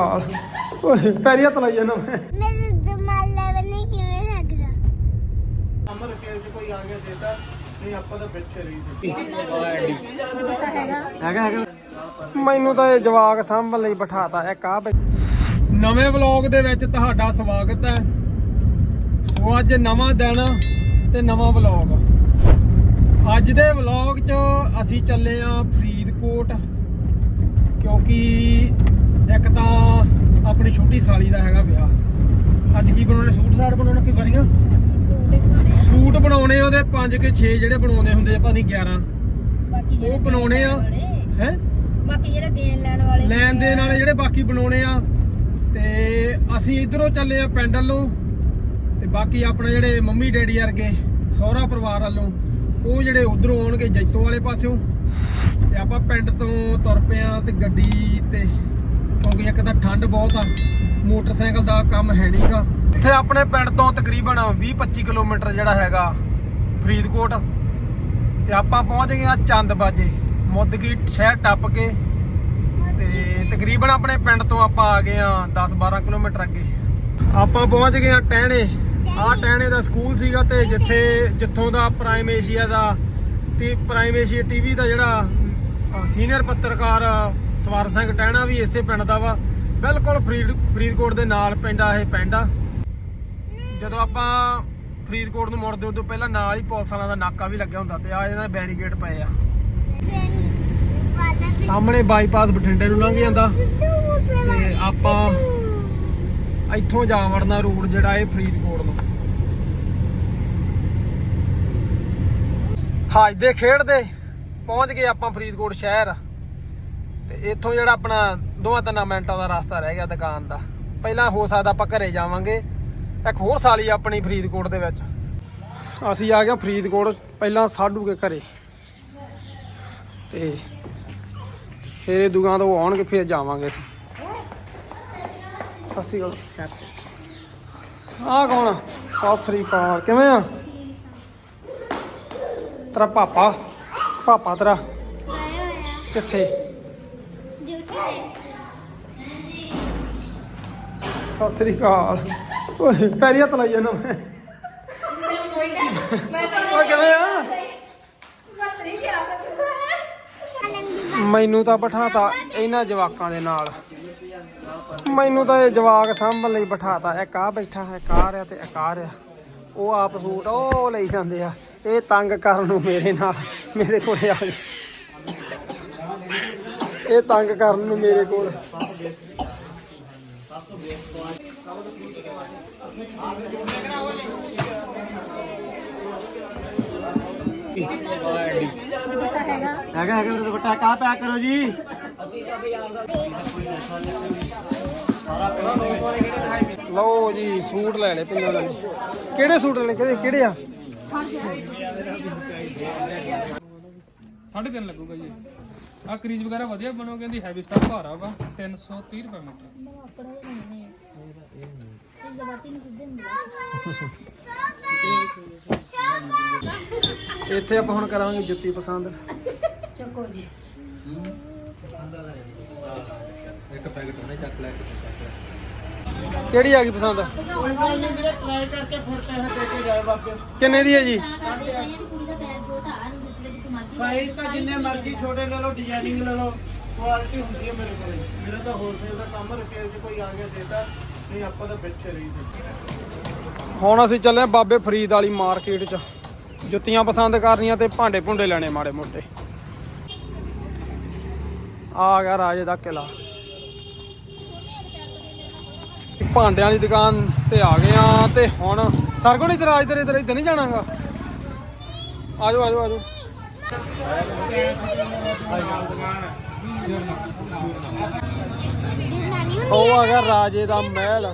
ਓਏ ਪੈਰੀ ਹੱਥ ਲਾਈ ਜਾਂਦਾ ਮੈਂ। ਮੇਰੇ ਦਮਾਲਾ ਬਣੇ ਕਿਵੇਂ ਲੱਗਦਾ। ਅਮਰ ਕੇ ਚ ਕੋਈ ਆ ਗਿਆ ਦੇਤਾ ਨਹੀਂ ਆਪਾਂ ਤਾਂ ਪਿੱਛੇ ਰਹੀ ਹੈਗਾ ਹੈਗਾ। ਮੈਨੂੰ ਤਾਂ ਇਹ ਜਵਾਕ ਸਾਂਭਣ ਲਈ ਬਿਠਾਤਾ ਇੱਕ ਆ ਨਵੇਂ ਵਲੌਗ ਦੇ ਵਿੱਚ ਤੁਹਾਡਾ ਸਵਾਗਤ ਹੈ। ਸੋ ਅੱਜ ਨਵਾਂ ਦਿਨ ਤੇ ਨਵਾਂ ਵਲੌਗ। ਅੱਜ ਦੇ ਵਲੌਗ 'ਚ ਅਸੀਂ ਚੱਲੇ ਆ ਫਰੀਦਕੋਟ ਕਿਉਂਕਿ ਇੱਕ ਤਾਂ ਆਪਣੀ ਛੋਟੀ ਸਾਲੀ ਦਾ ਹੈਗਾ ਵਿਆਹ। ਅੱਜ ਕੀ ਬਣਾਉਣਾ? ਸੂਟ ਸਾਟ ਬਣਾਉਣਾ ਕੀ ਕਰੀਆਂ ਸੂਟ ਬਣਾਉਣੇ ਉਹਦੇ 5 ਕੇ 6 ਜਿਹੜੇ ਬਣਾਉਣੇ ਹੁੰਦੇ ਆ ਭਾਵੇਂ 11 ਬਾਕੀ ਉਹ ਬਣਾਉਣੇ ਆ। ਹੈ? ਬਾਕੀ ਜਿਹੜੇ ਦੇਣ ਲੈਣ ਵਾਲੇ ਲੈਣ ਦੇਣ ਵਾਲੇ ਜਿਹੜੇ ਬਾਕੀ ਬਣਾਉਣੇ ਆ ਤੇ ਅਸੀਂ ਇਧਰੋਂ ਚੱਲੇ ਆ ਪਿੰਡ ਵੱਲੋਂ ਤੇ ਬਾਕੀ ਆਪਣੇ ਜਿਹੜੇ ਮੰਮੀ ਡੈਡੀ ਵਰਗੇ ਸਹੁਰਾ ਪਰਿਵਾਰ ਵੱਲੋਂ ਉਹ ਜਿਹੜੇ ਉਧਰੋਂ ਆਉਣਗੇ ਜੈਤੋ ਵਾਲੇ ਪਾਸਿਓਂ ਤੇ ਆਪਾਂ ਪਿੰਡ ਤੋਂ ਤੁਰ ਪਏ ਆ ਤੇ ਗੱਡੀ ਤੇ ਕਿਉਂਕਿ ਇੱਕ ਤਾਂ ਠੰਡ ਬਹੁਤ ਆ, ਮੋਟਰਸਾਈਕਲ ਦਾ ਕੰਮ ਹੈ ਨਹੀਂਗਾ ਇੱਥੇ ਆਪਣੇ ਪਿੰਡ ਤੋਂ ਤਕਰੀਬਨ 20-25 ਕਿਲੋਮੀਟਰ ਜਿਹੜਾ ਹੈਗਾ ਫਰੀਦਕੋਟ, ਤੇ ਆਪਾਂ ਪਹੁੰਚ ਗਏ ਆ ਚੰਦਬਾਜੇ। ਮੁੱਦਗੀ ਸ਼ਹਿਰ ਟੱਪ ਕੇ, ਤੇ ਤਕਰੀਬਨ ਆਪਣੇ ਪਿੰਡ ਤੋਂ ਆਪਾਂ ਆ ਗਏ ਆ 10-12 ਕਿਲੋਮੀਟਰ ਅੱਗੇ। ਆਪਾਂ ਪਹੁੰਚ ਗਏ ਆ ਟਹਿਣੇ। ਆਹ ਟਹਿਣੇ ਦਾ ਸਕੂਲ ਸੀਗਾ ਤੇ ਜਿੱਥੇ, ਜਿੱਥੋਂ ਦਾ ਪ੍ਰਾਈਮ ਏਸ਼ੀਆ ਦਾ, ਤੇ ਪ੍ਰਾਈਮ ਏਸ਼ੀਆ ਟੀਵੀ ਦਾ ਜਿਹੜਾ ਸੀਨੀਅਰ ਪੱਤਰਕਾਰ ਸਵਾਰ ਸਿੰਘ ਟਹਿਣਾ ਵੀ ਇਸੇ ਪਿੰਡ ਦਾ ਵਾ। ਬਿਲਕੁਲ ਫਰੀਦ ਫਰੀਦਕੋਟ ਦੇ ਨਾਲ ਪਿੰਡ ਆ, ਇਹ ਪਿੰਡ ਆ। ਜਦੋਂ ਆਪਾਂ ਫਰੀਦਕੋਟ ਨੂੰ ਮੁੜਦੇ ਉਦੋਂ ਪਹਿਲਾਂ ਨਾਲ ਹੀ ਪੁਲਿਸ ਵਾਲਿਆਂ ਦਾ ਨਾਕਾ ਵੀ ਲੱਗਿਆ ਹੁੰਦਾ ਤੇ ਆ ਇਹਨਾਂ ਦੇ ਬੈਰੀਕੇਡ ਪਏ ਆ। ਸਾਹਮਣੇ ਬਾਈਪਾਸ ਬਠਿੰਡੇ ਨੂੰ ਲੰਘ ਜਾਂਦਾ ਤੇ ਆਪਾਂ ਇੱਥੋਂ ਜਾ ਵੜਨਾ ਰੋਡ ਜਿਹੜਾ ਇਹ ਫਰੀਦਕੋਟ ਨੂੰ। ਹਾਜ ਹਾਜਦੇ ਖੇਡਦੇ ਪਹੁੰਚ ਗਏ ਆਪਾਂ ਫਰੀਦਕੋਟ ਸ਼ਹਿਰ। ਤੇ ਇੱਥੋਂ ਜਿਹੜਾ ਆਪਣਾ ਦੋਵਾਂ ਤਿੰਨਾਂ ਮਿੰਟਾਂ ਦਾ ਰਸਤਾ ਰਹਿ ਗਿਆ ਦੁਕਾਨ ਦਾ। ਪਹਿਲਾਂ ਹੋ ਸਕਦਾ ਆਪਾਂ ਘਰੇ ਜਾਵਾਂਗੇ। ਇੱਕ ਹੋਰ ਸਾਲੀ ਆਪਣੀ ਫਰੀਦਕੋਟ ਦੇ ਵਿੱਚ। ਅਸੀਂ ਆ ਗਏ ਫਰੀਦਕੋਟ, ਪਹਿਲਾਂ ਸਾਡੂ ਕੇ ਘਰੇ। ਤੇ ਫਿਰ ਇਹ ਦੁਕਾਨ ਤੋਂ ਆਉਣਗੇ, ਫਿਰ ਜਾਵਾਂਗੇ ਅਸੀਂ। ਸਤਿ ਸ਼੍ਰੀ ਅਕਾਲ। ਆ ਕੌਣ ਸਤਿ ਸ਼੍ਰੀ ਅਕਾਲ। ਕਿਵੇਂ ਆ? ਤੇਰਾ ਪਾਪਾ? ਪਾਪਾ ਤੇਰਾ? ਕਿੱਥੇ ਡਿਊਟੀ ਤੇ ਸਤਿ ਸ਼੍ਰੀ ਅਕਾਲ। ਓਏ, ਪੈਰੀ ਹੱਥ ਲਾਈ ਜਾਂਦਾ ਮੈਂ। ਓਏ, ਕਿਵੇਂ ਆ? ਮੈਨੂੰ ਤਾਂ ਬਿਠਾਤਾ ਇਹਨਾਂ ਜਵਾਕਾਂ ਦੇ ਨਾਲ। ਮੈਨੂੰ ਤਾਂ ਇਹ ਜਵਾਕ ਸਾਂਭਣ ਲਈ ਬਿਠਾਤਾ। ਇੱਕ ਆ ਬੈਠਾ ਹੈ ਕਾਰ ਆ ਤੇ ਇੱਕ ਆ ਰਿਹਾ। ਉਹ ਆਪ ਸੂਟ ਉਹ ਲਈ ਜਾਂਦੇ ਆ। ਇਹ ਤੰਗ ਕਰਨ ਨੂੰ ਮੇਰੇ ਨਾਲ, ਮੇਰੇ ਕੋਲ ਆ ਇਹ ਤੰਗ ਕਰਨ ਨੂੰ ਮੇਰੇ ਕੋਲ। ਹੈਗਾ ਹੈਗਾ ਵੀਰੇ ਦੁਪੱਟਾ। ਕਾ ਪੈਕ ਕਰੋ ਜੀ? ਲਓ ਜੀ, ਸੂਟ ਲੈ ਲੈ ਪੰਜਾਂ ਦਾ ਕਿਹੜੇ ਸੂਟ ਲੈ ਕਿਹੜੇ ਕਿਹੜੇ ਆ? ਸਾਢੇ ਤਿੰਨ ਲੱਗੂਗਾ ਜੀ। ਆ ਕਰੀਜ਼ ਵਗੈਰਾ ਵਧੀਆ ਬਣੋਗੇ ਇਹਦੀ ਹੈਵੀ ਸਟਾਫ ਭਾਰਾ ਵਾ 330 ਰੁਪਏ ਮੀਟਰ। ਇੱਥੇ ਆਪਾਂ ਹੁਣ ਕਰਾਂਗੇ ਜੁੱਤੀ ਪਸੰਦ। ਚੱਕੋ ਜੀ। ਕਿਹੜੀ ਆ ਗਈ ਪਸੰਦ? ਕੋਈ ਗੱਲ ਨਹੀਂ ਵੀਰੇ ਟਰਾਈ ਕਰਕੇ ਫਿਰ ਪੈਸੇ ਦੇ ਕੇ ਜਾਏ ਵਾਪਸ ਕਿੰਨੇ ਦੀ ਹੈ ਜੀ? ਸਾਈਜ਼ ਤਾਂ ਜਿੰਨੇ ਮਰਜ਼ੀ ਛੋਟੇ ਲੈ ਲਓ ਡਿਜ਼ਾਈਨਿੰਗ ਲੈ ਲਓ ਕੁਆਲਿਟੀ ਹੁੰਦੀ ਹੈ ਮੇਰੇ ਕੋਲ। ਮੇਰਾ ਤਾਂ ਹੋਲਸੇਲ ਦਾ ਕੰਮ ਰਕੇਲ ਚ ਕੋਈ ਆ ਗਿਆ ਦੇਤਾ ਨਹੀਂ ਆਪਾਂ ਤਾਂ ਪਿੱਛੇ ਰਹੀ ਸੀ ਹੁਣ ਅਸੀਂ ਚੱਲੇ ਆਂ ਬਾਬੇ ਫਰੀਦ ਵਾਲੀ ਮਾਰਕੀਟ 'ਚ। ਜੁੱਤੀਆਂ ਪਸੰਦ ਕਰਨੀਆਂ ਤੇ ਭਾਂਡੇ ਭੁੰਡੇ ਲੈਣੇ ਮਾੜੇ ਮੋਟੇ। ਆ ਗਿਆ ਰਾਜੇ ਦਾ ਕਿਲਾ। ਭਾਂਡਿਆਂ ਵਾਲੀ ਦੁਕਾਨ ਤੇ ਆ ਗਏ ਆ ਤੇ ਹੁਣ ਸਰਗੁਣ ਇਧਰ ਆ ਇਧਰ ਇਧਰ ਇਧਰ ਨਹੀਂ ਜਾਣਾਗਾ। ਆਜੋ ਆਜੋ ਆਜੋ ਉਹ ਆ ਗਿਆ ਰਾਜੇ ਦਾ ਮਹਿਲ।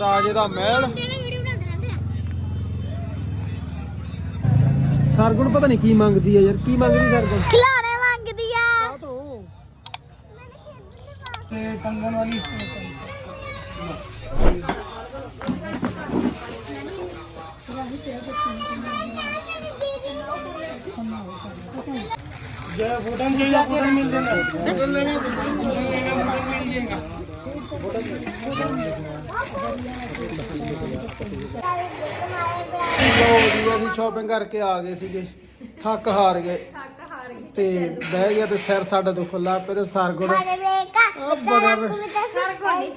ਰਾਜੇ ਦਾ ਮਹਿਲ। ਆ। ਸਰਗੁਣ ਪਤਾ ਨਹੀਂ ਕੀ ਮੰਗਦੀ ਹੈ ਯਾਰ ਕੀ ਮੰਗਦੀ ਸਰਗੁਣ? ਖਿਲਾੜੇ ਮੰਗਦੀ ਆ। ਆ ਤੋ ਤੇ ਟੰਗਣ ਵਾਲੀ ਲੋ ਜੀ ਅਸੀਂ ਸ਼ਾਪਿੰਗ ਕਰਕੇ ਆ ਗਏ ਸੀਗੇ ਥੱਕ ਹਾਰ ਗਏ। ਤੇ ਬਹਿ ਗਿਆ ਤੇ ਸਿਰ ਸਾਡਾ ਤੋਂ ਖੁੱਲਾ ਫਿਰ ਸਰਗੁਣ ਬੜਾ ਸਰਗੋਣੀ